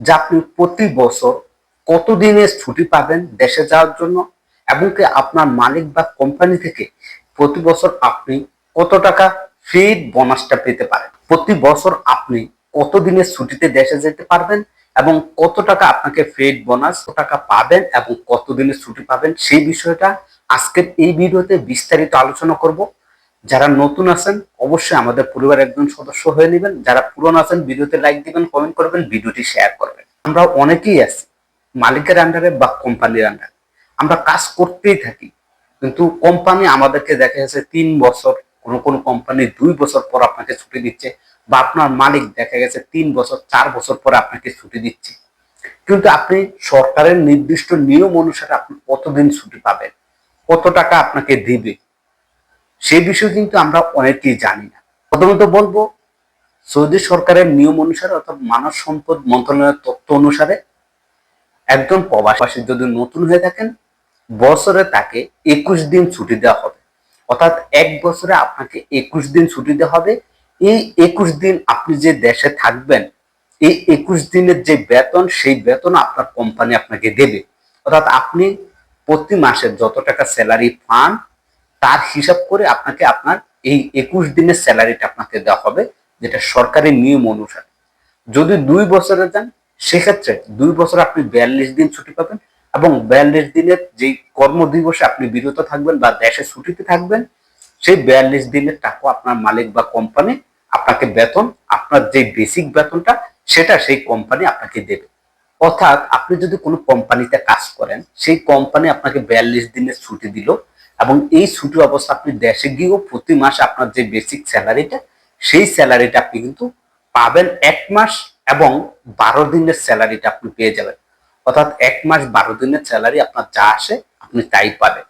যে আপনি প্রতি বছর কত দিনের ছুটি পাবেন দেশে যাওয়ার জন্য এবং কি আপনার মালিক বা কোম্পানি থেকে প্রতি বছর আপনি কত টাকা ফ্রি বোনাসটা পেতে পারেন? প্রতি বছর আপনি কত দিনের ছুটিতে দেশে যেতে পারবেন এবং কত টাকা আপনাকে ফ্রেড বোনাস কত টাকা পাবেন এবং কত দিনের ছুটি পাবেন সেই বিষয়টা আজকের এই ভিডিওতে বিস্তারিত আলোচনা করব। যারা নতুন আছেন, অবশ্যই আমাদের পরিবার একজন সদস্য হয়ে নেবেন। যারা পুরনো আছেন, ভিডিওতে লাইক দিবেন কমেন্ট করবেন, ভিডিওটি শেয়ার করবেন। আমরা অনেকেই আছি, মালিকের আন্ডারে বা কোম্পানির আন্ডারে আমরা কাজ করতেই থাকি, কিন্তু কোম্পানি আমাদেরকে দেখা যাচ্ছে তিন বছর, কোনো কোনো কোম্পানি দুই বছর পর আপনাকে ছুটি দিচ্ছে, বা আপনার মালিক দেখা গেছে তিন বছর, চার বছর পর আপনাকে ছুটি দিচ্ছে। কিন্তু আপনি সরকারের নির্দিষ্ট নিয়ম অনুসারে আপনি কতদিন ছুটি পাবেন? কত টাকা আপনাকে দিবে? সেই বিষয়ে কিন্তু আমরা অনেকেই জানি না। প্রথমত বলব, সৌদি সরকারের নিয়ম অনুসারে অর্থাৎ মানব সম্পদ মন্ত্রণালয়ের তথ্য অনুসারে একজন প্রবাসী যদি নতুন হয়ে থাকেন, বছরে তাকে একুশ দিন ছুটি দেওয়া হবে। অর্থাৎ এক বছরে আপনাকে একুশ দিন ছুটি দেওয়া হবে। এই একুশ দিন আপনি যে দেশে থাকবেন, এই একুশ দিনের যে বেতন, সেই বেতন আপনার কোম্পানি আপনাকে দেবে। অর্থাৎ আপনি প্রতি মাসে যত টাকা স্যালারি পান তার হিসাব করে আপনাকে আপনার এই একুশ দিনের স্যালারিটা আপনাকে দেওয়া হবে, যেটা সরকারি নিয়ম অনুসারে। যদি দুই বছরে যান, সেক্ষেত্রে দুই বছর আপনি বিয়াল্লিশ দিন ছুটি পাবেন এবং বিয়াল্লিশ দিনের যে কর্মদিবসে আপনি বিরত থাকবেন বা দেশে ছুটিতে থাকবেন, সেই বিয়াল্লিশ দিনের টাকা আপনার মালিক বা কোম্পানি আপনাকে বেতন, আপনার যে বেসিক বেতনটা, সেটা সেই কোম্পানি আপনাকে দেবে। অর্থাৎ আপনি যদি কোনো কোম্পানিতে কাজ করেন, সেই কোম্পানি আপনাকে বিয়াল্লিশ দিনের ছুটি দিল এবং এই ছুটি অবস্থা আপনি দেশে গিয়েও প্রতি মাসে আপনার যে বেসিক স্যালারিটা সেই স্যালারিটা আপনি কিন্তু পাবেন এক মাস এবং বারো দিনের স্যালারিটা আপনি পেয়ে যাবেন। অর্থাৎ এক মাস বারো দিনের স্যালারি আপনার যা আসে, আপনি তাই পাবেন।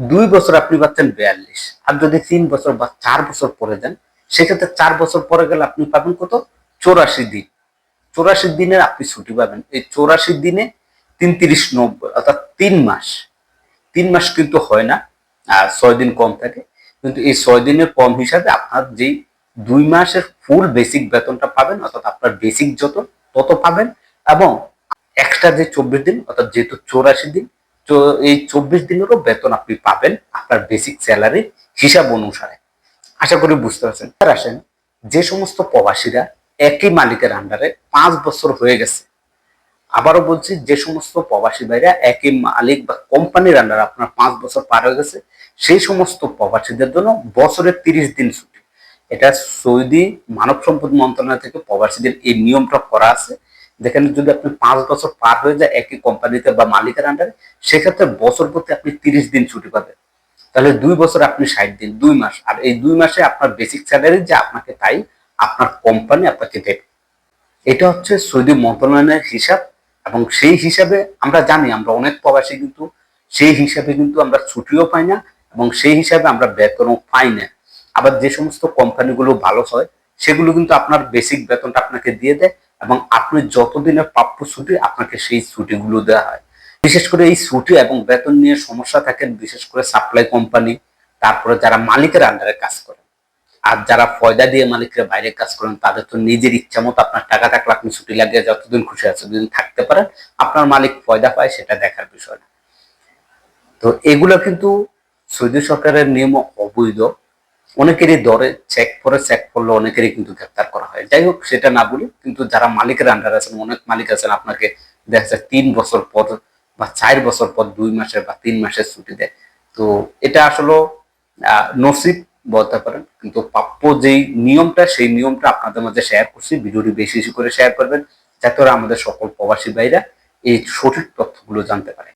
দুই বছর আপনি পাচ্ছেন বিয়াল্লিশ, আর যদি তিন বছর বা চার বছর পরে যান, সেক্ষেত্রে চার বছর পরে গেলে আপনি পাবেন কত? চৌরাশি দিন। চৌরাশি দিনের আপনি ছুটি পাবেন। এই চৌরাশি দিনে তিন তিরিশ নব্বই, অর্থাৎ তিন মাস। তিন মাস কিন্তু হয় না। ছয় দিন কম থাকে। কিন্তু এই ছয় দিনের কম হিসাবে আপনার যেই দুই মাসের ফুল বেসিক বেতনটা পাবেন, অর্থাৎ আপনার বেসিক যত, তত পাবেন এবং এক্সট্রা যে চব্বিশ দিন, অর্থাৎ যেহেতু চৌরাশি দিন এই চব্বিশ দিনেরও বেতন আপনি পাবেন আপনার বেসিক স্যালারি হিসাব অনুসারে। আশা করি বুঝতে পারছেন। আসেন, যে সমস্ত প্রবাসীরা একই মালিকের আন্ডারে পাঁচ বছর হয়ে গেছে আবারও বলছি, যে সমস্ত প্রবাসী ভাইরা একই মালিক বা কোম্পানির আন্ডার আপনার পাঁচ বছর পার হয়ে গেছে, সেই সমস্ত প্রবাসীদের জন্য বছরে তিরিশ দিন ছুটি। এটা সৌদি মানব সম্পদ মন্ত্রণালয় থেকে প্রবাসীদের এই নিয়মটা করা আছে। যেখানে যদি আপনি পাঁচ বছর পার হয়ে যায় একই কোম্পানিতে বা মালিকের আন্ডারে সেক্ষেত্রে বছর প্রতি আপনি তিরিশ দিন ছুটি পাবেন। তাহলে দুই বছর আপনি ষাট দিন, দুই মাস। আর এই দুই মাসে আপনার বেসিক স্যালারি যে আপনাকে তাই আপনার কোম্পানি আপনাকে দেবে। এটা হচ্ছে সৌদি মন্ত্রণালয়ের হিসাব। এবং সেই হিসাবে আমরা জানি, আমরা অনেক প্রবাসী কিন্তু সেই হিসাবে কিন্তু আমরা ছুটিও পাই না এবং সেই হিসাবে আমরা বেতনও পাই না। আবার যে সমস্ত কোম্পানিগুলো ভালো হয়, সেগুলো কিন্তু আপনার বেসিক বেতনটা আপনাকে দিয়ে দেয় এবং আপনি যতদিনের প্রাপ্য ছুটি, আপনাকে সেই ছুটিগুলো দেওয়া হয়। বিশেষ করে এই ছুটি এবং বেতন নিয়ে সমস্যা থাকেন, বিশেষ করে সাপ্লাই কোম্পানি তারপরে যারা মালিকের আন্ডারে কাজ করে। আর যারা ফয়দা দিয়ে মালিকের বাইরে কাজ করেন, তাদের তো নিজের ইচ্ছা মতো আপনার টাকা থাকলে আপনি ছুটি লাগিয়ে যতদিন খুশি আছে যদি থাকতে পারেন, আপনার মালিক ফয়দা পায় সেটা দেখার বিষয় না। তো এগুলো কিন্তু সৌদি সরকারের নিয়ম অবৈধ। অনেকেরই দরে চেক করে চেক করলে অনেকেরই কিন্তু গ্রেপ্তার করা হয়। যাই হোক, সেটা না বলি কিন্তু যারা মালিকের আন্ডার আছেন, অনেক মালিক আছেন, আপনাকে দেখা যায় তিন বছর পর বা চার বছর পর দুই মাসের বা তিন মাসের ছুটি দেয়। তো এটা আসলে নসিব বলতে পারেন। কিন্তু প্রাপ্য যেই নিয়মটা, সেই নিয়মটা আপনাদের মাঝে শেয়ার করছি। ভিডিওটি বেশি বেশি করে শেয়ার করবেন, যাতে আমাদের সকল প্রবাসী ভাইরা এই সঠিক তথ্যগুলো জানতে পারে।